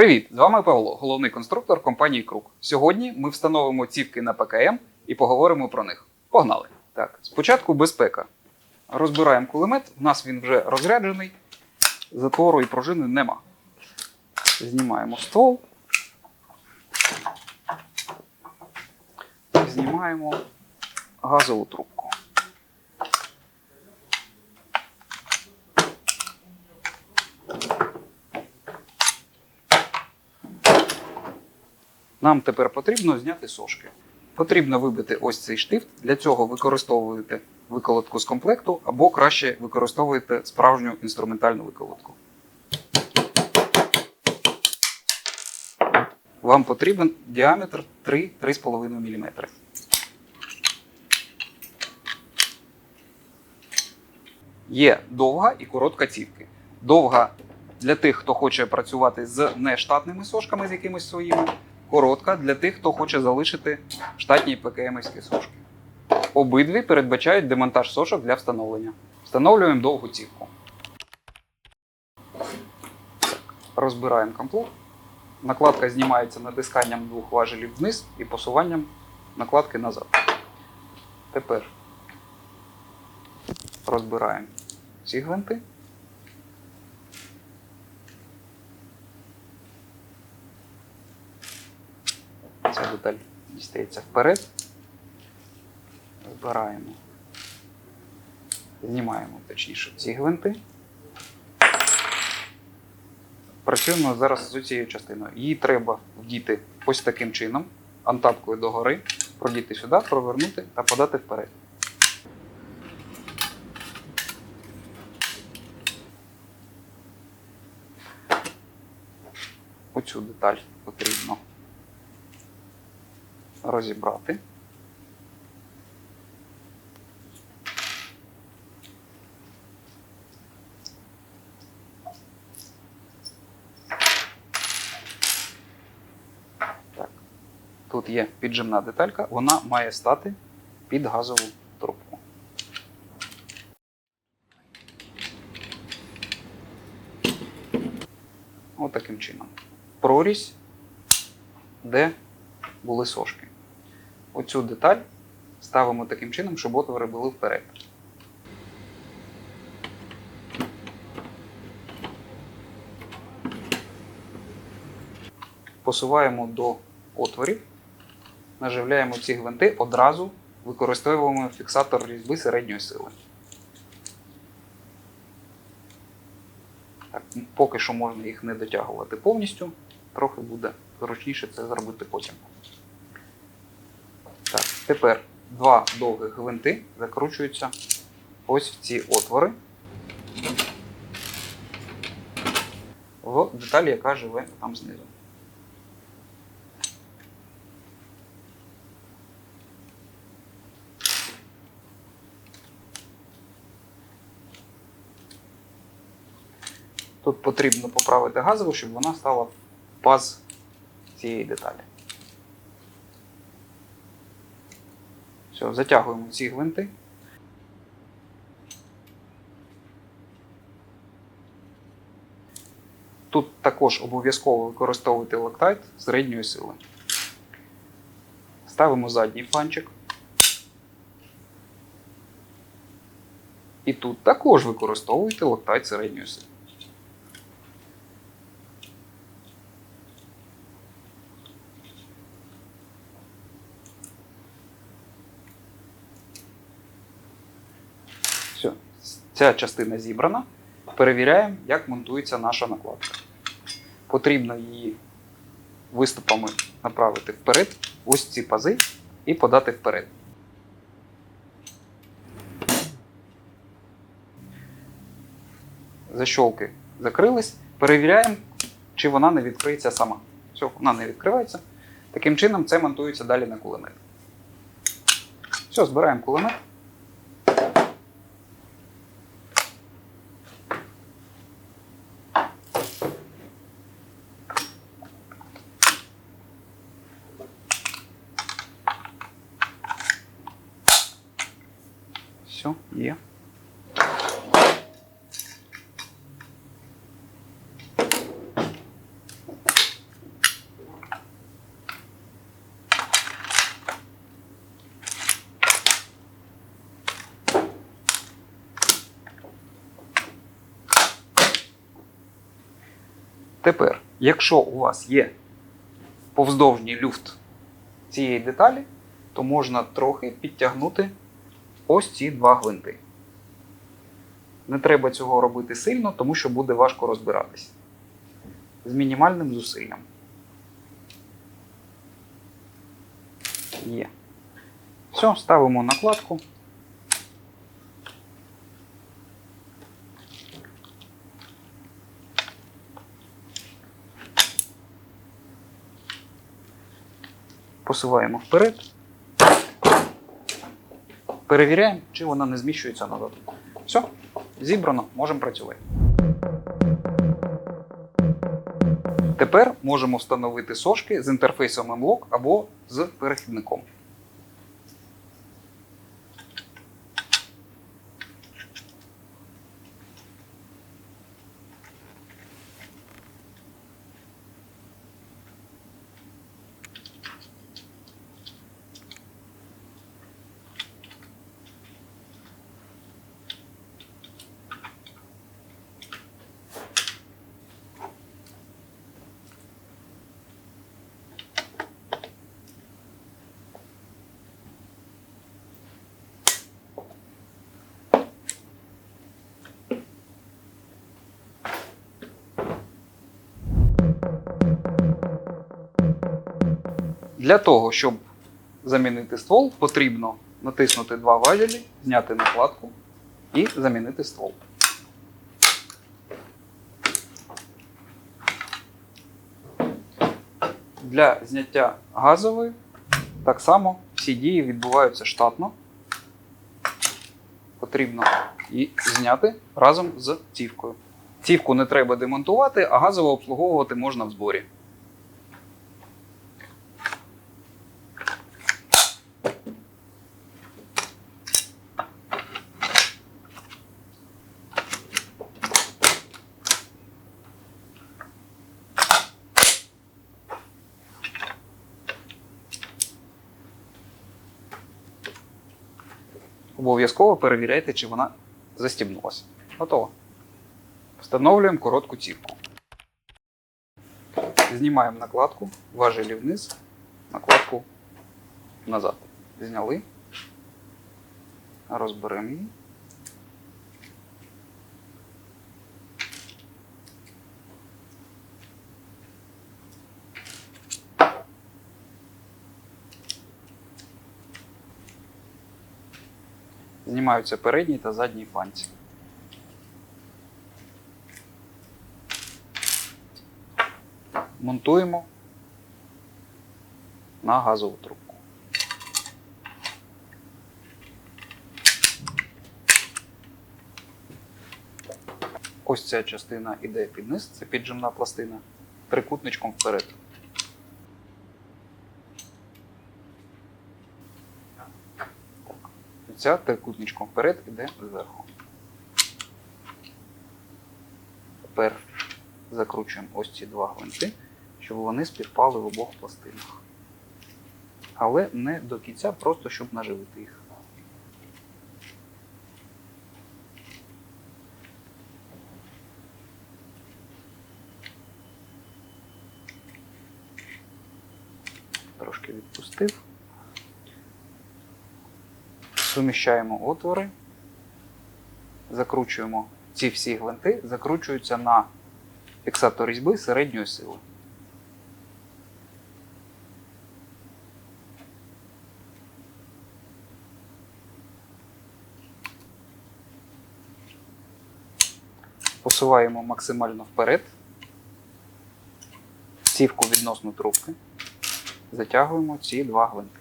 Привіт! З вами Павло, головний конструктор компанії Крук. Сьогодні ми встановимо цівки на ПКМ і поговоримо про них. Погнали! Так, спочатку безпека. Розбираємо кулемет, у нас він вже розряджений, затвору і пружини нема. Знімаємо ствол. Знімаємо газову трубку. Нам тепер потрібно зняти сошки. Потрібно вибити ось цей штифт. Для цього використовуєте виколотку з комплекту або краще використовуєте справжню інструментальну виколотку. Вам потрібен діаметр 3-3,5 мм. Є довга і коротка цівки. Довга для тих, хто хоче працювати з нештатними сошками, з якимись своїми. Коротка для тих, хто хоче залишити штатні ПКМські сошки. Обидві передбачають демонтаж сошок для встановлення. Встановлюємо довгу цівку. Розбираємо комплект. Накладка знімається натисканням двох важелів вниз і посуванням накладки назад. Тепер розбираємо ці гвинти. Ця деталь дістається вперед. Збираємо, знімаємо точніше ці гвинти. Працюємо зараз з цією частиною. Її треба вдіти ось таким чином, антапкою догори, продіти сюди, провернути та подати вперед. Оцю деталь потрібно розібрати. Так. Тут є піджимна деталька, вона має стати під газову трубку. Ось таким чином. Прорізь, де були сошки. Оцю деталь ставимо таким чином, щоб отвори були вперед. Посуваємо до отворів, наживляємо ці гвинти, одразу використовуємо фіксатор різьби середньої сили. Так, поки що можна їх не дотягувати повністю, трохи буде зручніше це зробити потім. Тепер два довгих гвинти закручуються ось в ці отвори в деталі, яка живе там знизу. Тут потрібно поправити газову, щоб вона стала паз цієї деталі. Все, затягуємо ці гвинти. Тут також обов'язково використовувати локтайт середньої сили. Ставимо задній фанчик. І тут також використовуйте локтайт середньої сили. Все. Ця частина зібрана. Перевіряємо, як монтується наша накладка. Потрібно її виступами направити вперед, ось ці пази, і подати вперед. Защолки закрились. Перевіряємо, чи вона не відкриється сама. Все, вона не відкривається. Таким чином це монтується далі на кулемет. Все, збираємо кулемет. Все, є. Тепер, якщо у вас є повздовжній люфт цієї деталі, то можна трохи підтягнути ось ці два гвинти. Не треба цього робити сильно, тому що буде важко розбиратись. З мінімальним зусиллям. Є. Все, ставимо накладку. Посуваємо вперед. Перевіряємо, чи вона не зміщується назад. Все, зібрано, можемо працювати. Тепер можемо встановити сошки з інтерфейсом M-Lock або з перехідником. Для того, щоб замінити ствол, потрібно натиснути два важелі, зняти накладку і замінити ствол. Для зняття газової так само всі дії відбуваються штатно. Потрібно її зняти разом з цівкою. Цівку не треба демонтувати, а газово обслуговувати можна в зборі. Обов'язково перевіряйте, чи вона застібнулася. Готово. Встановлюємо коротку цівку. Знімаємо накладку, важелі вниз, накладку назад. Зняли. Розберемо її. Знімаються передній та задній фланці. Монтуємо на газову трубку. Ось ця частина іде під низ, це піджимна пластина, трикутничком вперед. Ця трикутничком вперед іде зверху. Тепер закручуємо ось ці два гвинти, щоб вони співпали в обох пластинах. Але не до кінця, просто щоб наживити їх. Трошки відпустив. Суміщаємо отвори, закручуємо ці всі гвинти, закручуються на фіксатор різьби середньої сили. Посуваємо максимально вперед, цівку відносно трубки, затягуємо ці два гвинти.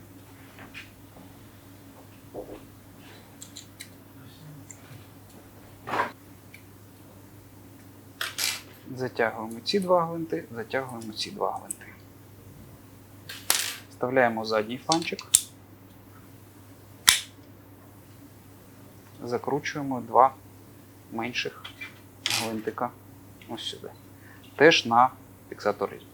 Затягуємо ці два гвинти, затягуємо ці два гвинти. Вставляємо задній фланчик. Закручуємо два менших гвинтика ось сюди. Теж на фіксаторизм.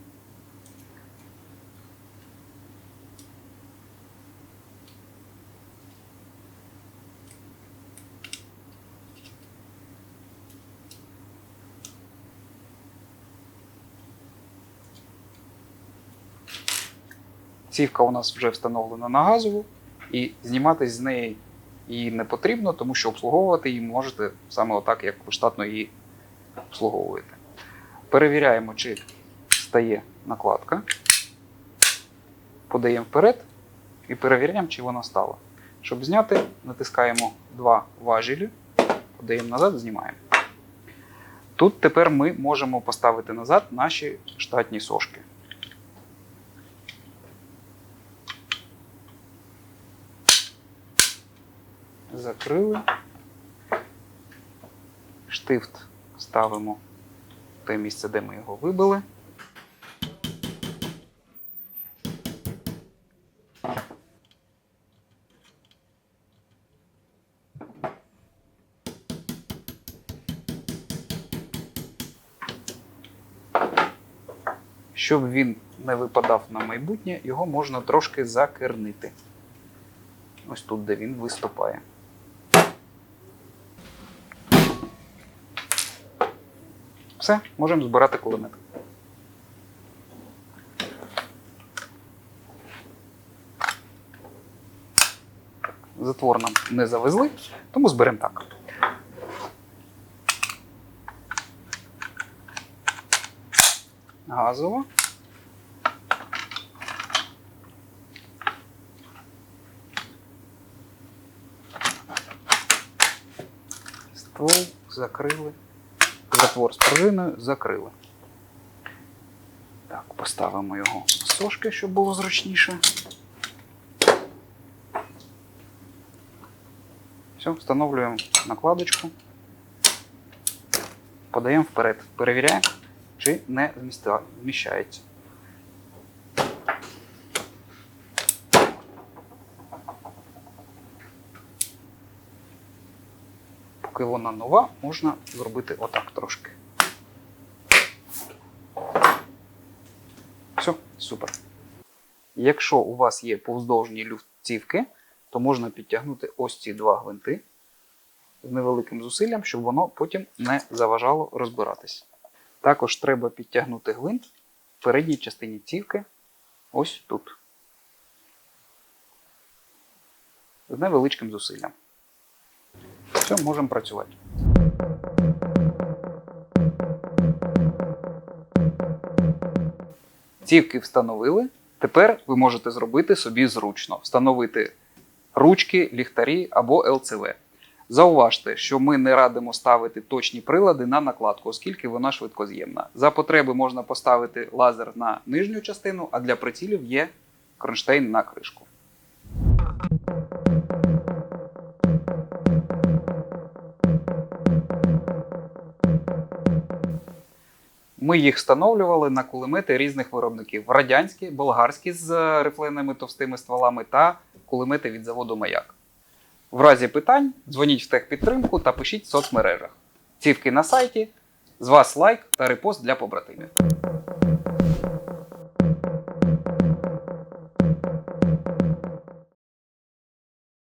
Цівка у нас вже встановлена на газову, і зніматись з неї її не потрібно, тому що обслуговувати її можете саме отак, як ви штатно її обслуговуєте. Перевіряємо, чи стає накладка. Подаємо вперед і перевіряємо, чи вона стала. Щоб зняти, натискаємо два важелі, подаємо назад, знімаємо. Тут тепер ми можемо поставити назад наші штатні сошки. Закрили. Штифт ставимо в те місце, де ми його вибили. Щоб він не випадав на майбутнє, його можна трошки закернити. Ось тут, де він виступає. Все, можемо збирати кулемет. Затвор нам не завезли, тому зберемо так. Газово. Ствол закрили. Затвор з пружиною закрили. Так, поставимо його на сошки, щоб було зручніше. Все, встановлюємо накладочку. Подаємо вперед. Перевіряємо, чи не зміста- вона нова, можна зробити отак трошки. Все, супер. Якщо у вас є повздовжні люфтівки, то можна підтягнути ось ці два гвинти з невеликим зусиллям, щоб воно потім не заважало розбиратись. Також треба підтягнути гвинт в передній частині цівки ось тут. З невеличким зусиллям. Все, можемо працювати. Цівки встановили. Тепер ви можете зробити собі зручно, встановити ручки, ліхтарі або ЛЦВ. Зауважте, що ми не радимо ставити точні прилади на накладку, оскільки вона швидкоз'ємна. За потреби можна поставити лазер на нижню частину, а для прицілів є кронштейн на кришку. Ми їх встановлювали на кулемети різних виробників: радянські, болгарські з рифленими товстими стволами та кулемети від заводу Маяк. В разі питань дзвоніть в техпідтримку та пишіть в соцмережах. Цівки на сайті. З вас лайк та репост для побратимів.